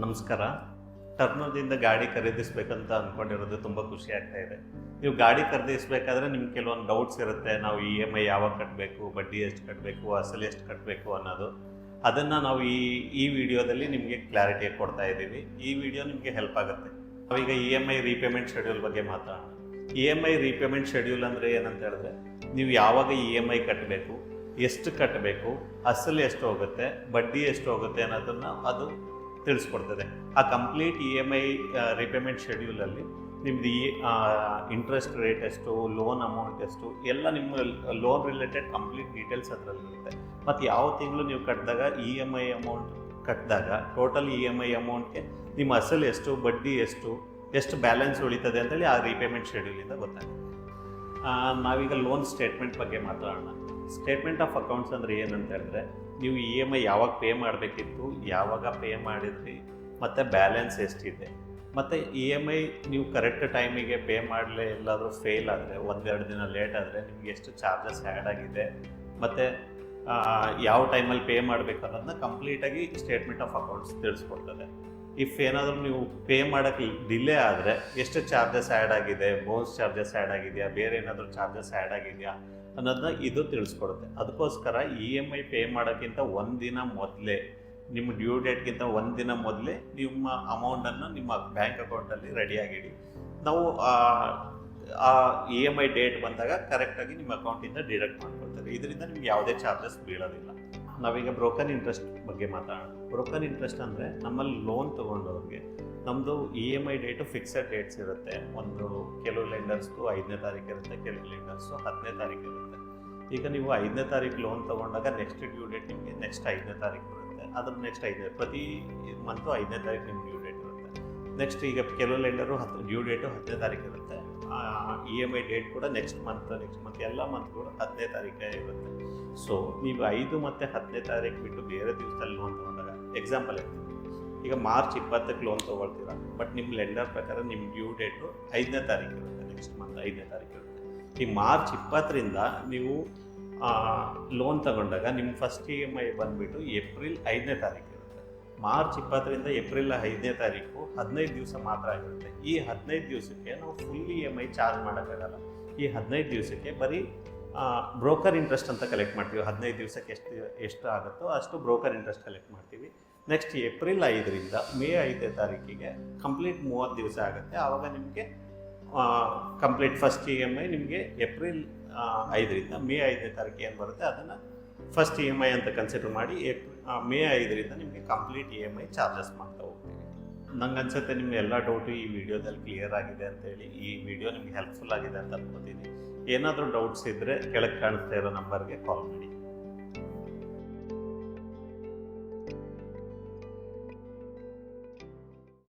ನಮಸ್ಕಾರ. ಟರ್ನೋದಿಂದ ಗಾಡಿ ಖರೀದಿಸ್ಬೇಕಂತ ಅಂದ್ಕೊಂಡಿರೋದು ತುಂಬ ಖುಷಿ ಆಗ್ತಾ ಇದೆ. ನೀವು ಗಾಡಿ ಖರೀದಿಸ್ಬೇಕಾದ್ರೆ ನಿಮ್ಗೆ ಕೆಲವೊಂದು ಡೌಟ್ಸ್ ಇರುತ್ತೆ. ನಾವು ಇ ಎಂ ಐ ಯಾವಾಗ ಕಟ್ಟಬೇಕು ಬಡ್ಡಿ ಎಷ್ಟು ಕಟ್ಟಬೇಕು ಅಸಲು ಎಷ್ಟು ಕಟ್ಟಬೇಕು ಅನ್ನೋದು. ಅದನ್ನು ನಾವು ಈ ಈ ವಿಡಿಯೋದಲ್ಲಿ ನಿಮಗೆ ಕ್ಲಾರಿಟಿ ಕೊಡ್ತಾ ಇದ್ದೀವಿ. ಈ ವಿಡಿಯೋ ನಿಮಗೆ ಹೆಲ್ಪ್ ಆಗುತ್ತೆ. ನಾವೀಗ E M I repayment schedule ಬಗ್ಗೆ ಮಾತಾಡೋಣ. E M I repayment schedule ಅಂದರೆ ಏನಂತ ಹೇಳಿದ್ರೆ, ನೀವು ಯಾವಾಗ ಇ ಎಂ ಐ ಕಟ್ಟಬೇಕು ಎಷ್ಟು ಕಟ್ಟಬೇಕು ಅಸಲು ಎಷ್ಟು ಹೋಗುತ್ತೆ, ಬಡ್ಡಿ ಎಷ್ಟು ಹೋಗುತ್ತೆ ಅನ್ನೋದನ್ನು ಅದು ತಿಳಿಸ್ಕೊಡ್ತದೆ. ಆ complete E M I repayment ಶೆಡ್ಯೂಲಲ್ಲಿ ನಿಮ್ಮದು ಈ ಇಂಟ್ರೆಸ್ಟ್ ರೇಟ್ ಎಷ್ಟು ಲೋನ್ ಅಮೌಂಟ್ ಎಷ್ಟು, ಎಲ್ಲ ನಿಮ್ಮ ಲೋನ್ ರಿಲೇಟೆಡ್ ಕಂಪ್ಲೀಟ್ ಡೀಟೇಲ್ಸ್ ಅದರಲ್ಲಿ ಇರುತ್ತೆ. ಮತ್ತು ಯಾವ ತಿಂಗಳು ನೀವು ಕಟ್ಟಿದಾಗ ಇ ಎಂ ಐ ಅಮೌಂಟ್ ಕಟ್ಟಿದಾಗ ಟೋಟಲ್ ಇ ಎಂ ಐ ಅಮೌಂಟ್ಗೆ ನಿಮ್ಮ ಅಸಲು ಎಷ್ಟು, ಬಡ್ಡಿ ಎಷ್ಟು ಎಷ್ಟು ಬ್ಯಾಲೆನ್ಸ್ ಉಳಿತದೆ ಅಂತೇಳಿ ಆ ರೀಪೇಮೆಂಟ್ ಶೆಡ್ಯೂಲಿಂದ ಗೊತ್ತಾಗುತ್ತೆ. ನಾವೀಗ ಲೋನ್ ಸ್ಟೇಟ್ಮೆಂಟ್ ಬಗ್ಗೆ ಮಾತಾಡೋಣ. ಸ್ಟೇಟ್ಮೆಂಟ್ ಆಫ್ ಅಕೌಂಟ್ಸ್ ಅಂದರೆ ಏನಂತ ಹೇಳಿದ್ರೆ ನೀವು ಇ ಎಂ ಐ ಯಾವಾಗ ಪೇ ಮಾಡಬೇಕಿತ್ತು, ಯಾವಾಗ ಪೇ ಮಾಡಿದ್ರಿ, ಮತ್ತು ಬ್ಯಾಲೆನ್ಸ್ ಎಷ್ಟಿದೆ? ಮತ್ತು ಇ ಎಂ ಐ ನೀವು ಕರೆಕ್ಟ್ ಟೈಮಿಗೆ ಪೇ ಮಾಡಲೇ ಎಲ್ಲಾದರೂ ಫೇಲ್ ಆದರೆ, ಒಂದೆರಡು ದಿನ ಲೇಟ್ ಆದರೆ ನಿಮ್ಗೆ ಎಷ್ಟು ಚಾರ್ಜಸ್ ಆ್ಯಡ್ ಆಗಿದೆ, ಮತ್ತು ಯಾವ ಟೈಮಲ್ಲಿ ಪೇ ಮಾಡಬೇಕು ಅನ್ನೋದನ್ನ ಕಂಪ್ಲೀಟಾಗಿ ಸ್ಟೇಟ್ಮೆಂಟ್ ಆಫ್ ಅಕೌಂಟ್ಸ್ ತಿಳಿಸ್ಕೊಡ್ತದೆ. ಇಫ್ ಏನಾದರೂ ನೀವು ಪೇ ಮಾಡೋಕ್ಕೆ ಡಿಲೇ ಆದರೆ, ಎಷ್ಟು ಚಾರ್ಜಸ್ ಆ್ಯಡ್ ಆಗಿದೆ ಬೋನ್ಸ್ ಚಾರ್ಜಸ್ ಆ್ಯಡ್ ಆಗಿದೆಯಾ, ಬೇರೆ ಏನಾದರೂ ಚಾರ್ಜಸ್ ಆ್ಯಡ್ ಆಗಿದೆಯಾ ಅನ್ನೋದನ್ನ ಇದು ತಿಳಿಸ್ಕೊಡುತ್ತೆ. ಅದಕ್ಕೋಸ್ಕರ ಇ ಎಂ ಐ ಪೇ ಮಾಡೋಕ್ಕಿಂತ ಒಂದಿನ ಮೊದಲೇ, ನಿಮ್ಮ ಡ್ಯೂ ಡೇಟ್ಗಿಂತ ದಿನ ಮೊದಲೇ ನಿಮ್ಮ ಅಮೌಂಟನ್ನು ನಿಮ್ಮ ಬ್ಯಾಂಕ್ ಅಕೌಂಟಲ್ಲಿ ರೆಡಿಯಾಗಿಡಿ ನಾವು ಆ ಇ ಎಂ ಐ ಡೇಟ್ ಬಂದಾಗ ಕರೆಕ್ಟಾಗಿ ನಿಮ್ಮ ಅಕೌಂಟಿಂದ ಡಿಡಕ್ಟ್ ಮಾಡ್ಕೊಳ್ತಾರೆ ಇದರಿಂದ ನಿಮ್ಗೆ ಯಾವುದೇ ಚಾರ್ಜಸ್ ಬೀಳೋದಿಲ್ಲ. ನಾವೀಗ ಬ್ರೋಕನ್ ಇಂಟ್ರೆಸ್ಟ್ ಬಗ್ಗೆ ಮಾತಾಡೋಣ. ಬ್ರೋಕನ್ ಇಂಟ್ರೆಸ್ಟ್ ಅಂದರೆ ನಮ್ಮಲ್ಲಿ ಲೋನ್ ತೊಗೊಂಡವ್ರಿಗೆ ನಮ್ಮದು E M I date fixed dates ಇರುತ್ತೆ. ಒಂದು ಕೆಲವು ಲೆಂಡರ್ಸ್ಗೂ ಐದನೇ ತಾರೀಕು ಇರುತ್ತೆ, ಕೆಲವು ಲೆಂಡರ್ಸು ಹತ್ತನೇ ತಾರೀಕು ಇರುತ್ತೆ. ಈಗ ನೀವು ಐದನೇ ತಾರೀಕು ಲೋನ್ ತೊಗೊಂಡಾಗ ನೆಕ್ಸ್ಟ್ ಡ್ಯೂ ಡೇಟ್ ನಿಮಗೆ ನೆಕ್ಸ್ಟ್ ಐದನೇ ತಾರೀಕು ಇರುತ್ತೆ ಅದ್ರ ನೆಕ್ಸ್ಟ್ ಐದನೇ, ಪ್ರತಿ ಮಂತು ಐದನೇ ತಾರೀಕು ನಿಮ್ಗೆ ಡ್ಯೂ ಡೇಟ್ ಇರುತ್ತೆ. ನೆಕ್ಸ್ಟ್ ಈಗ ಕೆಲವು ಲೆಂಡರು ಹತ್ತು ಡ್ಯೂ ಡೇಟು ಹತ್ತನೇ ತಾರೀಕು ಇರುತ್ತೆ. ಇ ಎಂ ಐ ಡೇಟ್ ಕೂಡ ನೆಕ್ಸ್ಟ್ ಮಂತ್ ನೆಕ್ಸ್ಟ್ ಮಂತ್ ಎಲ್ಲ ಮಂತ್ ಕೂಡ ಹತ್ತನೇ ತಾರೀಕೇ ಇರುತ್ತೆ. ಸೊ ನೀವು ಐದು ಮತ್ತು ಹತ್ತನೇ ತಾರೀಕು ಬಿಟ್ಟು ಬೇರೆ ದಿವಸದಲ್ಲಿ ಲೋನ್ ತೊಗೊಂಡಾಗ ಎಕ್ಸಾಂಪಲ್ ಈಗ ಮಾರ್ಚ್ ಇಪ್ಪತ್ತಕ್ಕೆ ಲೋನ್ ತೊಗೊಳ್ತೀರಾ ಬಟ್ ನಿಮ್ಮ ಲೆಂಡರ್ ಪ್ರಕಾರ ನಿಮ್ಮ ಡ್ಯೂ ಡೇಟು ಐದನೇ ತಾರೀಕು ಇರುತ್ತೆ ನೆಕ್ಸ್ಟ್ ಮಂತ್ ಐದನೇ ತಾರೀಕು ಇರುತ್ತೆ. ಈ ಮಾರ್ಚ್ ಇಪ್ಪತ್ತರಿಂದ ನೀವು ಲೋನ್ ತಗೊಂಡಾಗ ನಿಮ್ಮ ಫಸ್ಟ್ ಇ ಎಂ ಐ ಬಂದುಬಿಟ್ಟು ಏಪ್ರಿಲ್ ಐದನೇ ತಾರೀಕು ಮಾರ್ಚ್ ಇಪ್ಪತ್ತರಿಂದ ಏಪ್ರಿಲ್ ಐದನೇ ತಾರೀಕು ಹದಿನೈದು ದಿವಸ ಮಾತ್ರ ಆಗಿರುತ್ತೆ. ಈ ಹದಿನೈದು ದಿವಸಕ್ಕೆ ನಾವು full E M I charge ಮಾಡೋಕ್ಕಾಗಲ್ಲ. ಈ ಹದಿನೈದು ದಿವಸಕ್ಕೆ ಬರೀ ಬ್ರೋಕರ್ ಇಂಟ್ರೆಸ್ಟ್ ಅಂತ ಕಲೆಕ್ಟ್ ಮಾಡ್ತೀವಿ. ಹದಿನೈದು ದಿವಸಕ್ಕೆ ಎಷ್ಟು ಎಷ್ಟು ಆಗುತ್ತೋ ಅಷ್ಟು ಬ್ರೋಕರ್ ಇಂಟ್ರೆಸ್ಟ್ ಕಲೆಕ್ಟ್ ಮಾಡ್ತೀವಿ. ನೆಕ್ಸ್ಟ್ ಏಪ್ರಿಲ್ ಐದರಿಂದ ಮೇ ಐದನೇ ತಾರೀಕಿಗೆ ಕಂಪ್ಲೀಟ್ ಮೂವತ್ತು ದಿವಸ ಆಗುತ್ತೆ. ಆವಾಗ ನಿಮಗೆ complete first E M I ನಿಮಗೆ ಏಪ್ರಿಲ್ ಐದರಿಂದ ಮೇ ಐದನೇ ತಾರೀಕು ಏನು ಬರುತ್ತೆ ಅದನ್ನು ಫಸ್ಟ್ ಇ ಎಂ ಐ ಅಂತ ಕನ್ಸಿಡರ್ ಮಾಡಿ ಏಪ್ ಆ, ಮೇ ಐದರಿಂದ ನಿಮಗೆ complete E M I charges ಮಾಡ್ತಾ ಹೋಗ್ತೀವಿ ನಂಗೆ ಅನ್ಸುತ್ತೆ ನಿಮ್ಗೆ ಎಲ್ಲ ಡೌಟು ಈ ವಿಡಿಯೋದಲ್ಲಿ ಕ್ಲಿಯರ್ ಆಗಿದೆ ಅಂತೇಳಿ. ಈ ವಿಡಿಯೋ ನಿಮ್ಗೆ ಹೆಲ್ಪ್ಫುಲ್ ಆಗಿದೆ ಅಂತ ಅನ್ಕೋತೀನಿ. ಏನಾದರೂ ಡೌಟ್ಸ್ ಇದ್ದರೆ ಕೆಳಗೆ ಕಾಣಿಸ್ತಾ ಇರೋ ನಂಬರ್ಗೆ ಕಾಲ್ ಮಾಡಿ.